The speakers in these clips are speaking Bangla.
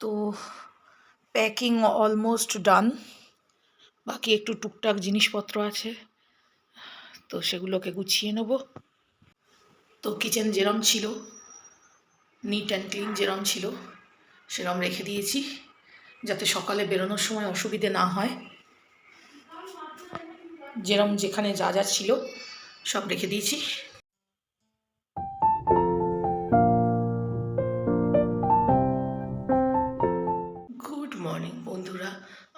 তো প্যাকিং অলমোস্ট ডান বাকি একটু টুকটাক জিনিসপত্র আছে, তো সেগুলোকে গুছিয়ে নেব। তো কিচেন যেরম ছিল নিট অ্যান্ড ক্লিন যেরম ছিল, সেরম রেখে দিয়েছি, যাতে সকালে বেরোনোর সময় অসুবিধে না হয়। যেরম যেখানে যা যা ছিল, সব রেখে দিয়েছি।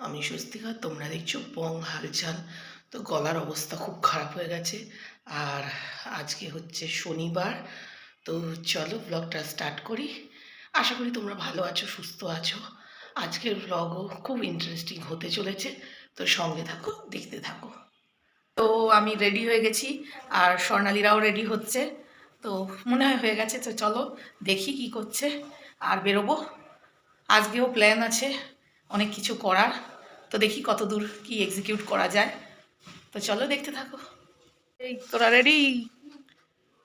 আমি স্বস্তিকা তোমরা দেখছ বং হালচাল। তো গলার অবস্থা খুব খারাপ হয়ে গেছে। আর আজকে হচ্ছে শনিবার। তো চলো ব্লগটা স্টার্ট করি। আশা করি তোমরা ভালো আছো, সুস্থ আছো। আজকের ব্লগও খুব ইন্টারেস্টিং হতে চলেছে। তো সঙ্গে থাকো, দেখতে থাকো। তো আমি রেডি হয়ে গেছি, আর স্বর্ণালীরাও রেডি হচ্ছে। তো মনে হয় হয়ে গেছে, তো চলো দেখি কি করছে। আর বেরোবো। আজকেও প্ল্যান আছে। অনেক কিছু করার। তো দেখি কত দূর কি এক্সিকিউট করা যায়। তো চলো দেখতে থাকো। এই তোরা রেডি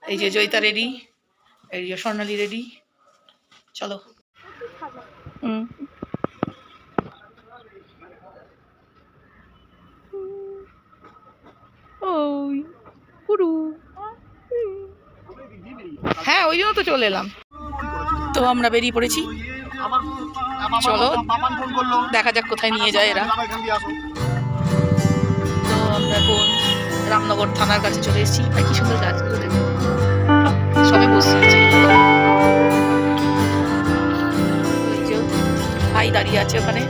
এই যে জয়িতা রেডি এই যে স্বর্ণালী রেডি চলো। হুম। ওই হ্যাঁ ওই জন্য তো চলে এলাম। তো আমরা বেরিয়ে পড়েছি। চলো, দেখা যাক কোথায় নিয়ে যায় এরা। তো আমরা এখন রামনগর থানার কাছে চলে এসেছি। আর কি সুন্দর গাছগুলো দেখো। সবাই বসে আছে ভাই দাঁড়িয়ে আছে ওখানে।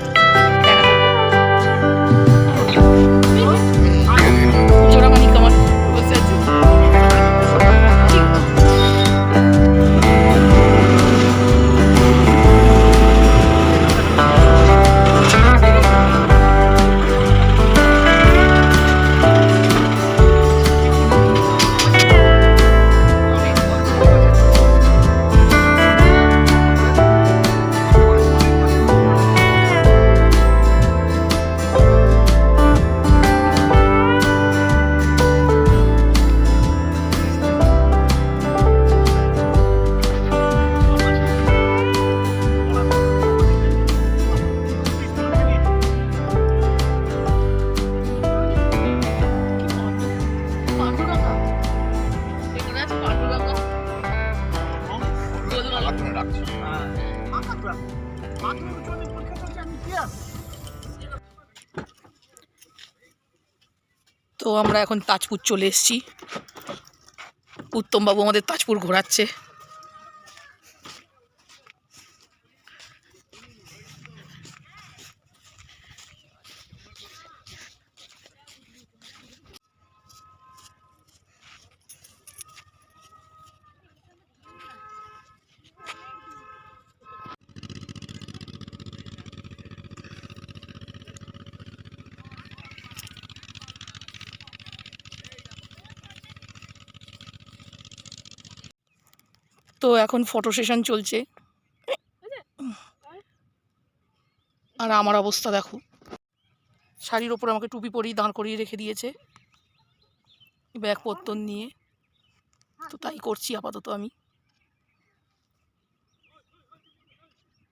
আমরা এখন তাজপুর চলে এসেছি। উত্তমবাবু আমাদের তাজপুর ঘোরাচ্ছে। তো এখন ফটো সেশন চলছে। আর আমার অবস্থা দেখো। শাড়ির ওপর আমাকে টুপি পরিয়ে দাঁড় করিয়ে রেখে দিয়েছে। ব্যাগ পত্তন নিয়ে। তো তাই করছি আপাতত আমি।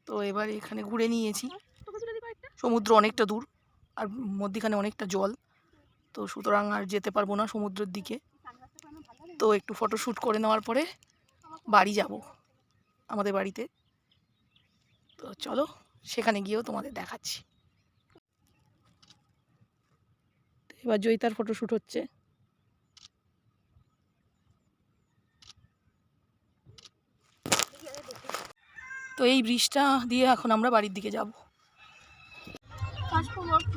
তো এবার এখানে ঘুরে নিয়েছি। সমুদ্র অনেকটা দূর, আর মধ্যিখানে অনেকটা জল। তো সুতরাং আর যেতে পারব না সমুদ্রের দিকে। তো একটু ফটো শ্যুট করে নেওয়ার পরে বাড়ি যাব আমাদের বাড়িতে। তো চলো সেখানে গিয়েও তোমাদের দেখাচ্ছি। এবার জয়িতার ফটোশ্যুট হচ্ছে। তো এই ব্রিজটা দিয়ে এখন আমরা বাড়ির দিকে যাব।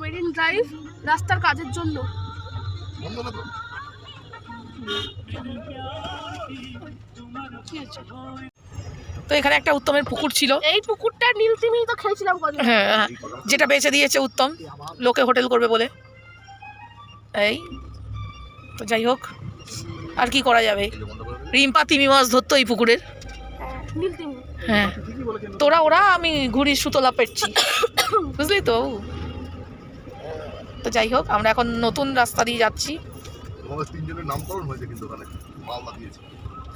মেরিন ড্রাইভ রাস্তার কাজের জন্য। তো এখানে একটা উত্তমের পুকুর ছিল। এই পুকুরটা নীল তিমি তো খেয়েছিলাম হ্যাঁ হ্যাঁ, যেটা বেচে দিয়েছে উত্তম লোকে হোটেল করবে বলে। এই তো যাই হোক আর কি করা যাবে? রিম্পা তিমি মাছ ধরতো এই পুকুরের। হ্যাঁ, হ্যাঁ তোরা ওরা আমি ঘুড়ি সুতলা পেটছি। বুঝলি তো? তো যাই হোক আমরা এখন নতুন রাস্তা দিয়ে যাচ্ছি।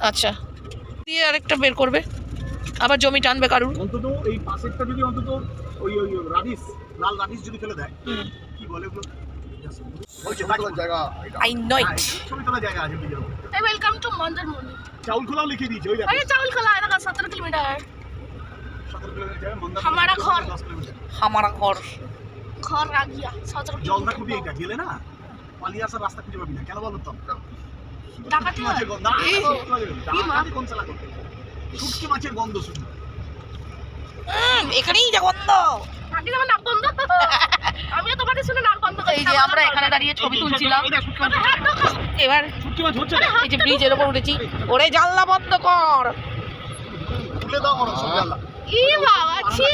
আচ্ছা। দিয়ে আরেকটা বের করবে। আবার জমি টানবে কারুর। অন্তত এই পাশেরটা যদি অন্তত ওই ওই রাডিস লাল রাডিস যদি ফেলে দেয় কি বলে ওগুলো। আই নো হ্যাঁ, ছবি তোলা জায়গা আছে ব্রিজের এই ওয়েলকাম টু মন্দারমণি চাউল খোলাও লিখে দিয়েছে ওই আরে চাউল খোলা এটা সতেরো কিলোমিটার। মন্দারমণি হামারা ঘর। হামারা ঘর। ঘর রাগিয়া সতেরো জলদা খুবই এটা গেলে না পালিয়ে আসার রাস্তা খুঁজে পাবি না কেন বলো তো? ডাকাতি মাছের গন্ধ না? ডাকাতি কোন করবে? শুটকি মাছের গন্ধ এখানেই যা গন্ধ। আমরা এখানে দাঁড়িয়ে ছবি তুলছিলাম। এবার শুটকি মাছ হচ্ছে এই যে ব্রিজের ওপর উঠেছি। ওরে জানলা বন্ধ কর। খুলে দাও সব জানলা। ই বাবা ছি।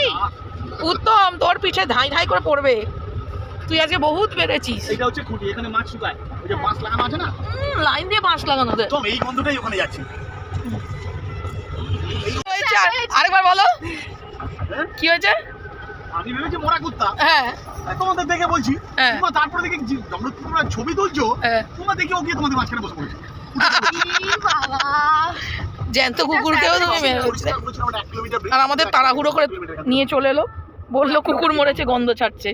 উত্তম তোর পিছে ধাই ধাই করে পড়বে। তুই আজকে বহুত বেড়েছিস এইটা হচ্ছে খুঁটি এখানে মাছ শুকায়। ওই যে বাঁশ লাগানো আছে না? লাইন দিয়ে বাঁশ লাগানো দে তো এই গন্ধটাই ওখানে যাচ্ছে। আর- আরেকবার বলো। হ্যাঁ? কি হয়েছে? আমি ভেবেছি মোরা কুত্তা। হ্যাঁ। তোমাদের দেখে বলছি হ্যাঁ। তোমরা তারপরে দেখে জি- তোমরা ছবি তুলছো হ্যাঁ। তোমরা দেখে ও গিয়ে তোমাদের মাঝখানে বসে পড়েছে। জ্যান্ত কুকুরকেও তুমি মেরে আর আমাদের তাড়াহুড়ো করে নিয়ে চলে এলো। বলল কুকুর মরেছে গন্ধ ছাড়ছে।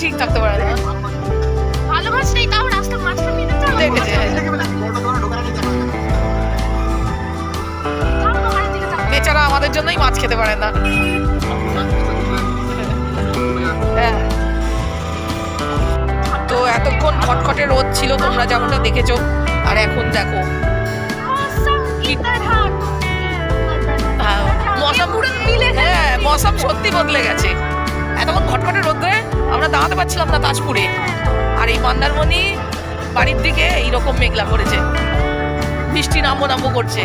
ঠিক থাকতে পারে না। ভালো মাছ তাও রাস্তার মাঝখানে। দেখেছে। বেচারা আমাদের জন্যই মাছ খেতে পারে না। হ্যাঁ। তো এতক্ষণ খটখটে রোদ ছিল তোমরা যেমনটা দেখেছ আর এখন দেখো। তরহ হ্যাঁ, পুরো মিলে হ্যাঁ মৌসম সত্যি বদলে গেছে। এতক্ষণ খটখটে রোদ্রে আমরা দাঁড়াতে পারছিলাম না তাজপুরে। আর এই মন্দারমণি বাড়ির দিকে এইরকম মেঘলা করেছে। বৃষ্টি নামবো নামবো করছে।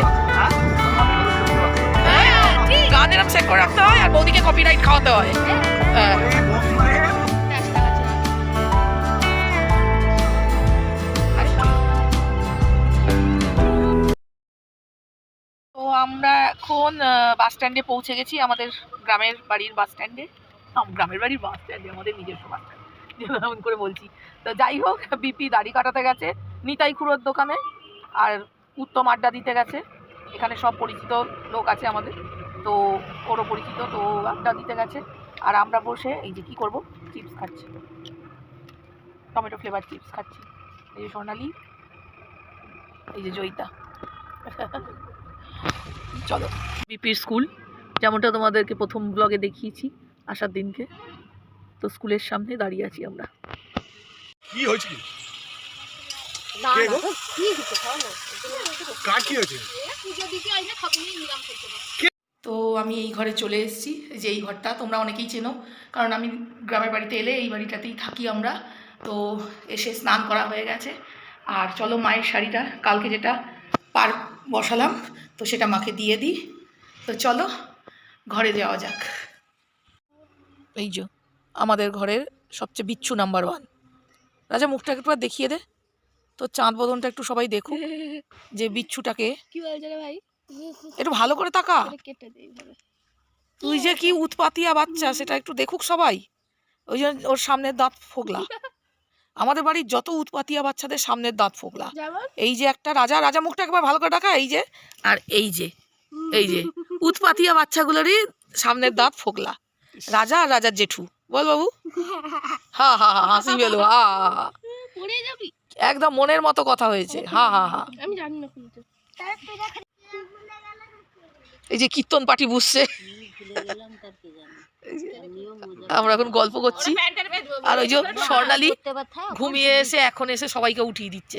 হ্যাঁ, গান এরকম সেট করে রাখতে হয় আর বৌদিকে কপিরাইট খাওয়াতে হয়। হ্যাঁ। আমরা এখন বাস স্ট্যান্ডে পৌঁছে গেছি আমাদের গ্রামের বাড়ির বাস স্ট্যান্ডে গ্রামের বাড়ির বাস স্ট্যান্ডে আমাদের নিজস্ব বাস স্ট্যান্ড করে বলছি। তো যাই হোক বিপি দাড়ি কাটাতে গেছে, নিতাই খুড়োর দোকানে, আর উত্তম আড্ডা দিতে গেছে। এখানে সব পরিচিত লোক আছে আমাদের। তো ওরও পরিচিত, তো আড্ডা দিতে গেছে। আর আমরা বসে এই যে কী করব? চিপস খাচ্ছি। টমেটো ফ্লেভার চিপস খাচ্ছি। এই যে সোনালি, এই যে জয়িতা। চলো। বিপির স্কুল যেমনটা তোমাদেরকে প্রথম ব্লগে দেখিয়েছি। আসার দিনকে। তো স্কুলের সামনে দাঁড়িয়ে আছি আমরা। কি হয়েছে। তো আমি এই ঘরে চলে এসেছি যে এই ঘরটা তোমরা অনেকেই চেনো। কারণ আমি গ্রামের বাড়িতে এলে এই বাড়িটাতেই থাকি আমরা। তো এসে স্নান করা হয়ে গেছে। আর চলো মায়ের শাড়িটা কালকে যেটা পার বসালাম তো সেটা মাকে দিয়ে দিই। তো চলো ঘরে যাওয়া যাক। এই যে আমাদের ঘরের সবচেয়ে বিচ্ছু নাম্বার ওয়ান রাজা মুখটাকে একটু দেখিয়ে দে। তো চাঁদ বদনটা একটু সবাই দেখুক যে বিচ্ছুটাকে। কি বলছে রে ভাই? একটু ভালো করে তাকা। তুই যে কি উৎপাতিয়া বাচ্চা সেটা একটু দেখুক সবাই। ওই জন্য ওর সামনের দাঁত ফোগলা। আমাদের বাড়ির যত উৎপাতিয়া বাচ্চাদের সামনের দাঁত ফোগলা। এই যে একটা রাজা রাজা মুখটা একবার ভালো করে ডাকা এই যে আর এই যে এই যে উৎপাতিয়া বাচ্চাগুলোরই সামনের দাঁত ফোগলা। রাজা আর রাজার জেঠু। বল বাবু। হা হা হা হাসি পেল হা একদম মনের মতো কথা হয়েছে। হা হা হা। আমি জানি না এই যে কীর্তন পার্টি বুঝছে আমরা এখন গল্প করছি। আর ওই যে স্বর্ণালী ঘুমিয়ে এসে এখন এসে সবাইকে উঠিয়ে দিচ্ছে।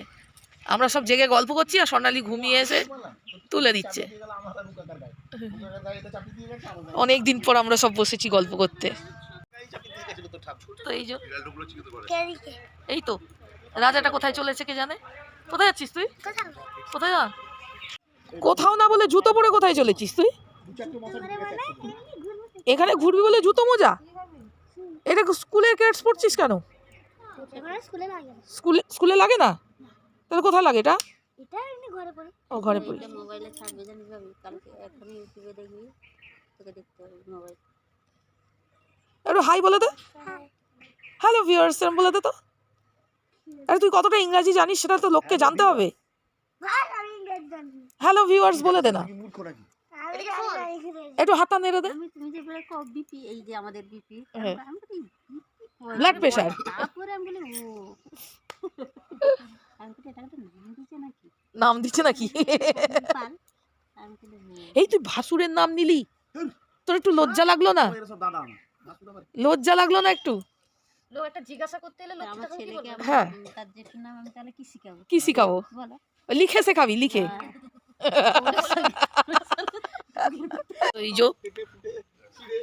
আমরা সব জেগে গল্প করছি আর স্বর্ণালী ঘুমিয়ে এসে তুলে দিচ্ছে। অনেক দিন পর আমরা সব বসেছি গল্প করতে। তো এই যে এই তো। রাজাটা কোথায় চলেছে কে জানে? কোথায় যাচ্ছিস তুই? কোথায় যা কোথাও না বলে জুতো পরে কোথায় চলেছিস তুই? এখানে ঘুরবি বলে জুতো মোজা? এটা স্কুলে কেটস পড়ছিস কেন। স্কুলে স্কুলে লাগে না? তাহলে কোথায় লাগে এটা? এটা এমনি ঘরে পড়ি। ও ঘরে পড়ি। এটা মোবাইলে থাকবে জানিস ভাবি কালকে এখন ইউটিউবে দেখবি তোকে দেখতে হবে মোবাইল একটু হাই বলে দে। হ্যালো ভিউয়ার্স এরম বলে দে তো। আরে তুই কতটা ইংরাজি জানিস সেটা তো লোককে জানতে হবে। ভাই আমি ইংরেজি জানি। হ্যালো ভিউয়ার্স বলে দে না। একটু হাতটা নেড়ে দে। তুমি যে বলে কো বিপি এই যে আমাদের বিপি হ্যাঁ। তারপরে আমি বলি ও। তো নাম দিচ্ছে নাকি? আমি বলি ও এই তুই ভাসুরের নাম নিলি? তোর একটু লজ্জা লাগল না? লজ্জা লাগল না একটু? কি হ্যাঁ। শিখাবো? কি শিখাবো? লিখে শেখাবি লিখে। তো এই যে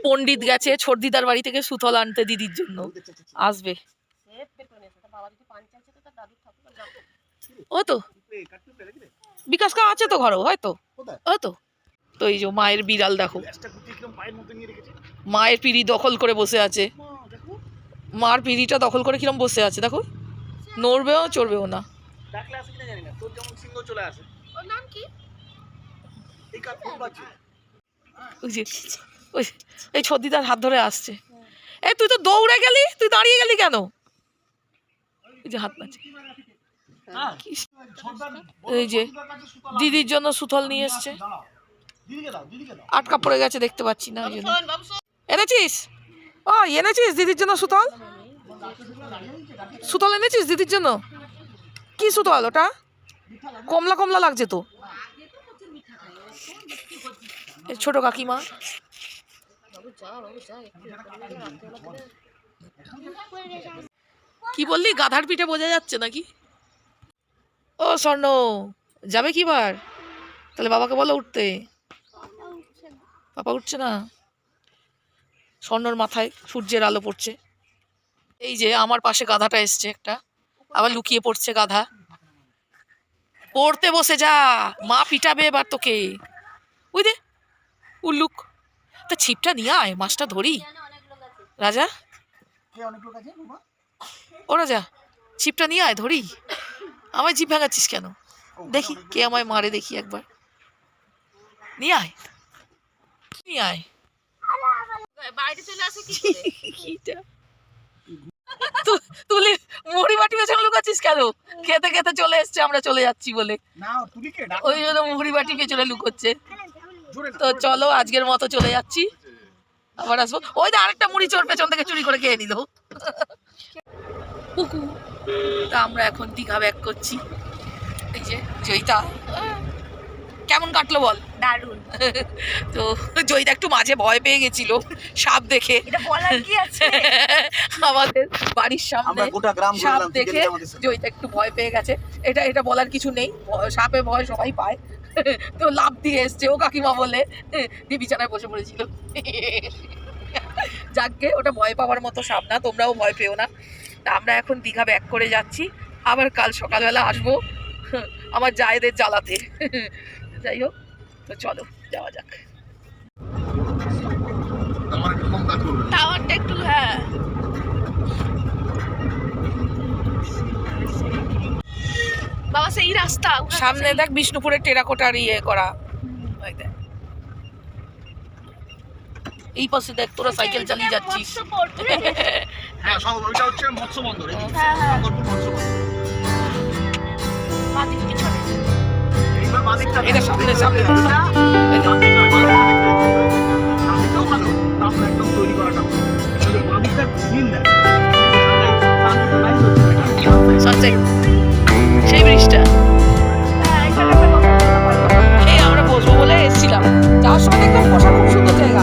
পণ্ডিত গেছে ছর্দিদার বাড়ি থেকে সুতল আনতে দিদির জন্য। আসবে। ও তো। বিকাশ কা আছে তো ঘরেও হয়তো? ও তো? তো এই যে মায়ের বিড়াল দেখো। মায়ের পিড়ি দখল করে বসে আছে। মার পিড়িটা দখল করে কিরম বসে আছে দেখো? নড়বেও চড়বেও না। ডাকলে আসে কিনা জানি না। তোর যেমন সিংহ চলে আসে। ওর নাম কি? এই ছদিদার হাত ধরে আসছে। এই তুই তো দৌড়ে গেলি? তুই দাঁড়িয়ে গেলি কেন? ওই যে হাত নাচে এই যে দিদির জন্য সুথল নিয়ে এসছে। আটকা পড়ে গেছে, দেখতে পাচ্ছি না ওই জন্য। এনেছিস? ও, এনেছিস দিদির জন্য সুতল? সুতল এনেছিস দিদির জন্য? কি সুতল ওটা? কমলা কমলা লাগছে তো। ছোট কাকিমা। কি বললি? গাধার পিঠে বোঝা যাচ্ছে নাকি? ও স্বর্ণ যাবে কি বার তাহলে বাবাকে বলো উঠতে। বাবা উঠছে না। স্বর্ণর মাথায় সূর্যের আলো পড়ছে। এই যে আমার পাশে গাধাটা এসছে একটা। আবার লুকিয়ে পড়ছে গাধা। পড়তে বসে যা মা পিটাবে এবার তোকে। দে উল্লুক। তা ছিপটা নিয়ে আয় মাছটা ধরি। রাজা? ও রাজা ছিপটা নিয়ে আয় ধরি। আমায় জিভ ভাঙাচ্ছিস কেন? দেখি কে আমায় মারে দেখি একবার। নিয়ে আয়। নিয়ে আয়। বাইরে চলে আসে কি কিটা? তুলি মুড়ি বাটি পেছনে লুকাচ্ছিস কেন? খেতে খেতে চলে এসছে আমরা চলে যাচ্ছি বলে। ওই জন্য মুড়ি বাটি পেছনে লুকোচ্ছে। তো চলো আজকের মতো চলে যাচ্ছি। আবার আসব। ওই আরেকটা মুড়ি চোর পেছন থেকে চুরি করে খেয়ে নিল। পুকু। তা আমরা এখন দীঘা ব্যাক করছি। এই যে জয়িতা। কেমন কাটলো বল? দারুণ তো জয়িতা একটু মাঝে ভয় পেয়ে গেছিল সাপ দেখে। এটা বলার কি আছে? আমাদের বাড়ির সামনে আমরা গোটা গ্রাম সাপ দেখে জয়িতা একটু ভয় পেয়ে গেছে। এটা এটা বলার কিছু নেই। সাপে ভয় সবাই পায়। তো লাভ দিয়ে এসছে ও কাকিমা বলে দিয়ে বিছানায় বসে পড়েছিল। যাকগে ওটা ভয় পাওয়ার মতো সাপ না তোমরাও ভয় পেও না। তা আমরা এখন দীঘা ব্যাক করে যাচ্ছি। আবার কাল সকালবেলা আসব আমার জায়েদের জ্বালাতে। যাই হোক তো চলো যাওয়া যাক। টাওয়ারটা একটু হ্যাঁ। বাবা সেই রাস্তা। সামনে দেখ বিষ্ণুপুরের টেরাকোটার ইয়ে করা ওই দেখ। এই পাশে দেখ তোরা সাইকেল চালিয়ে যাচ্ছিস। হ্যাঁ সব ওইটা হচ্ছে মৎস্য বন্দর হ্যাঁ, হ্যাঁ। এটা সামনে, সামনে। এই একদম তৈরি করাটা বাঁদিকটা দিন সানসেট সেই ব্রিজটা হ্যাঁ। সেই আমরা বসবো বলে এসেছিলাম। যাওয়ার সময় দেখলাম বসার খুব সুন্দর জায়গা।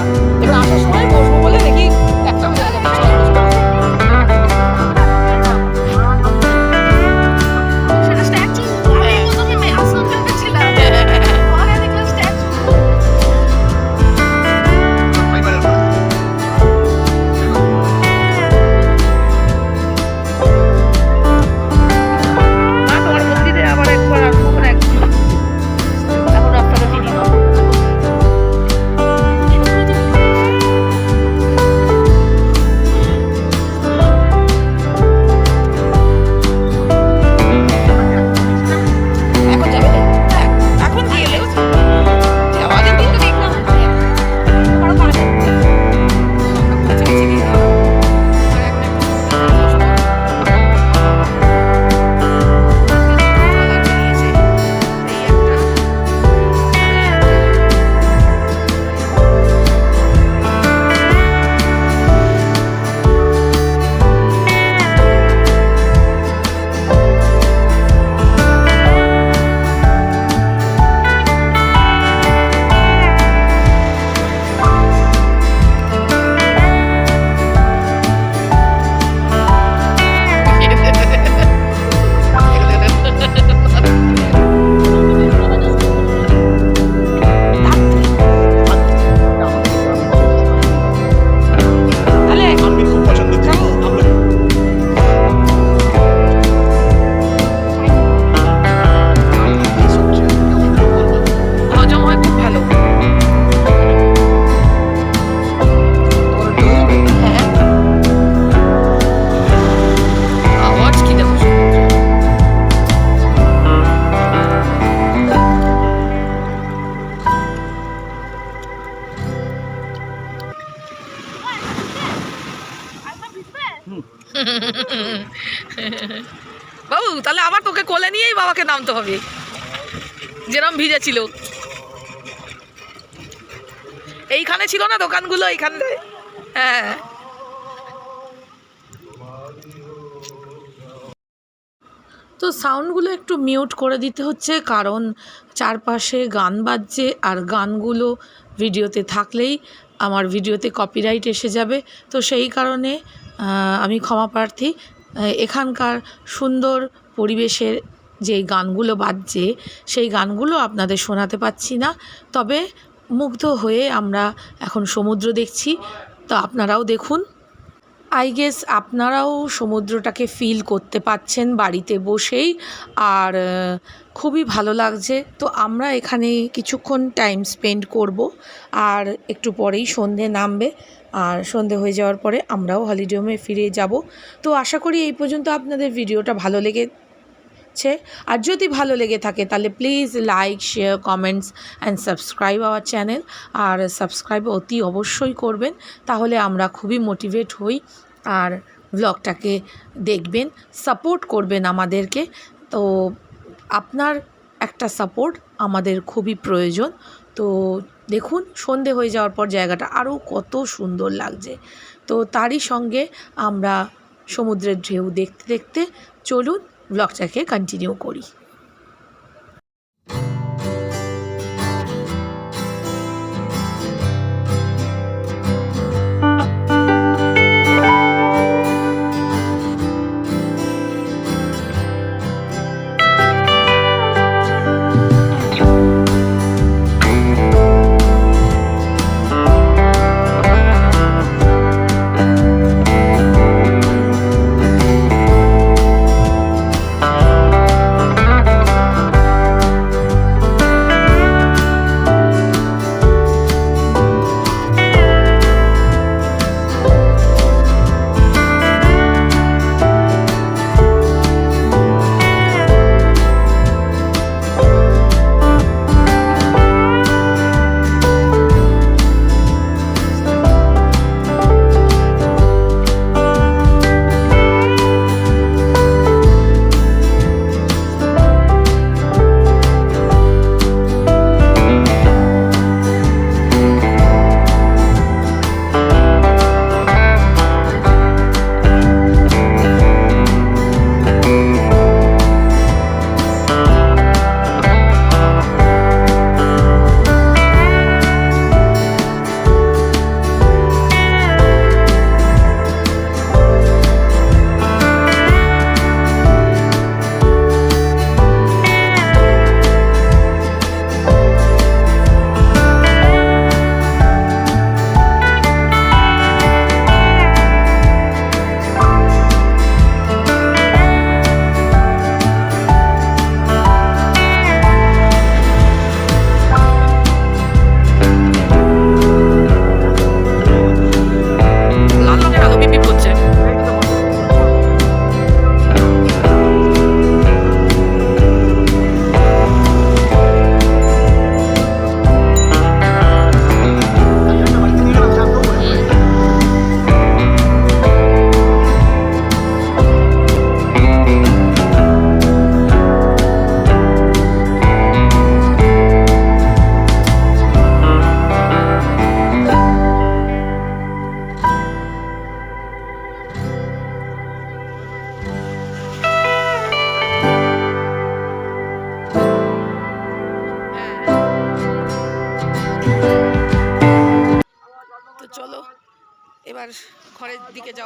হবে। যেরম ভিজেছিল। এইখানে ছিল না দোকানগুলো? এইখান থেকে হ্যাঁ। তো সাউন্ডগুলো একটু মিউট করে দিতে হচ্ছে, কারণ চারপাশে গান বাজছে আর গানগুলো ভিডিওতে থাকলেই আমার ভিডিওতে কপিরাইট এসে যাবে। তো সেই কারণে আমি ক্ষমা প্রার্থী। এখানকার সুন্দর পরিবেশের যে গানগুলো বাজছে, সেই গানগুলো আপনাদের শোনাতে পাচ্ছি না। তবে মুগ্ধ হয়ে আমরা এখন সমুদ্র দেখছি। তো আপনারাও দেখুন। আই গেস আপনারাও সমুদ্রটাকে ফিল করতে পাচ্ছেন বাড়িতে বসেই। আর খুবই ভালো লাগছে। তো আমরা এখানে কিছুক্ষণ টাইম স্পেন্ড করব। আর একটু পরেই সন্ধে নামবে। আর সন্ধে হয়ে যাওয়ার পরে আমরাও হলিডে ফিরে যাব। তো আশা করি এই পর্যন্ত আপনাদের ভিডিওটা ভালো লেগেছে আর যদি ভালো লেগে থাকে, তাহলে please like share comments and subscribe our channel R subscribe অতি অবশ্যই করবেন, তাহলে আমরা খুবই মোটিভেট হই। আর ব্লগটাকে দেখবেন সাপোর্ট করবেন আমাদেরকে। তো আপনার একটা সাপোর্ট আমাদের খুবই প্রয়োজন। তো দেখুন, সন্ধে হয়ে যাওয়ার পর জায়গাটা আরও কত সুন্দর লাগছে। তো তারই সঙ্গে আমরা সমুদ্রের ঢেউ দেখতে দেখতে চলুন ব্লগটাকে কন্টিনিউ করি।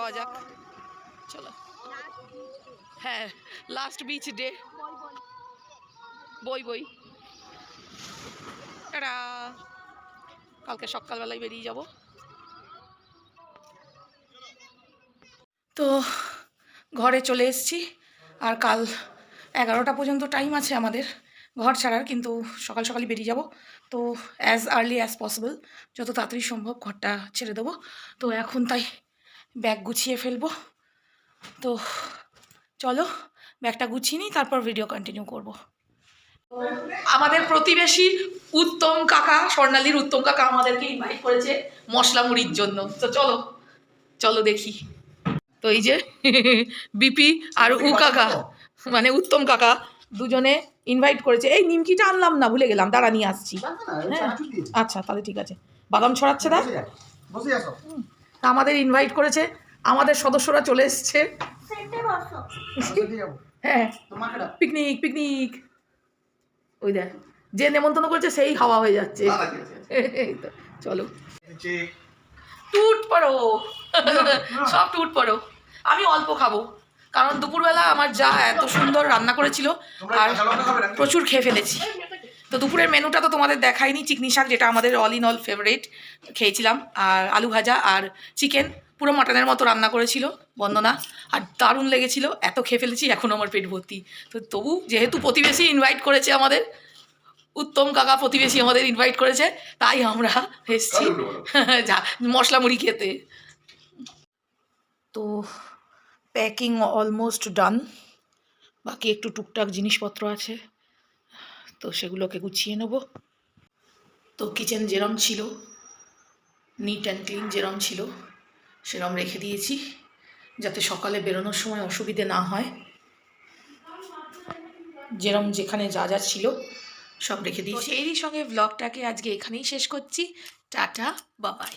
যাওয়া যাক। চলো। হ্যাঁ লাস্ট বিচ ডে বই বই। টাটা। কালকে সকালবেলায় বেরিয়ে যাব। তো, ঘরে চলে এসেছি। আর কাল এগারোটা পর্যন্ত টাইম আছে আমাদের। ঘর ছাড়ার, কিন্তু সকাল সকালই বেরিয়ে যাব। তো অ্যাজ আর্লি অ্যাজ পসিবল যত তাড়াতাড়ি সম্ভব ঘরটা ছেড়ে দেবো। তো, এখন তাই ব্যাগ গুছিয়ে ফেলব। তো চলো ব্যাগটা গুছিয়ে নিই তারপর ভিডিও কন্টিনিউ করব। আমাদের প্রতিবেশী উত্তম কাকা স্বর্ণালীর উত্তম কাকা আমাদেরকে ইনভাইট করেছে মশলা মুড়ির জন্য। তো চলো চলো দেখি। তো এই যে বিপি আর উ কাকা মানে উত্তম কাকা দুজনে ইনভাইট করেছে। এই নিমকিটা আনলাম না ভুলে গেলাম দাঁড়া নিয়ে আসছি। হ্যাঁ? আচ্ছা তাহলে ঠিক আছে। বাদাম ছড়াচ্ছে দা বসে আসো আমাদের ইনভাইট করেছে আমাদের সদস্যরা চলে এসছে। হ্যাঁ পিকনিক পিকনিক ওই দেখ যে নেমন্তন্ন করেছে সেই হাওয়া হয়ে যাচ্ছে। চলো। টুট পড়ো সব টুট পড়ো আমি অল্প খাব কারণ দুপুরবেলা আমার যা এত সুন্দর রান্না করেছিল আর? প্রচুর খেয়ে ফেলেছি। তো দুপুরের মেনুটা তো তোমাদের দেখাইনি চিকনি শাক যেটা আমাদের অল ইন অল ফেভারিট খেয়েছিলাম। আর আলু ভাজা আর চিকেন পুরো মাটনের মতো রান্না করেছিল বন্দনা। আর দারুণ লেগেছিল এত খেয়ে ফেলেছি এখন আমার পেট ভর্তি। তো তবু যেহেতু প্রতিবেশী ইনভাইট করেছে আমাদের উত্তম কাকা প্রতিবেশী আমাদের ইনভাইট করেছে তাই আমরা এসেছি। যা মশলা মুড়ি খেতে। তো প্যাকিং অলমোস্ট ডান বাকি একটু টুকটাক জিনিসপত্র আছে। তো সেগুলোকে গুছিয়ে নেব। তো কিচেন যেরম ছিল নিট অ্যান্ড ক্লিন যেরম ছিল সেরম রেখে দিয়েছি যাতে সকালে বেরোনোর সময় অসুবিধে না হয়। যেরম যেখানে যা যা ছিল সব রেখে দিয়েছি। এরই সঙ্গে ব্লগটাকে আজকে এখানেই শেষ করছি। টাটা বাবাই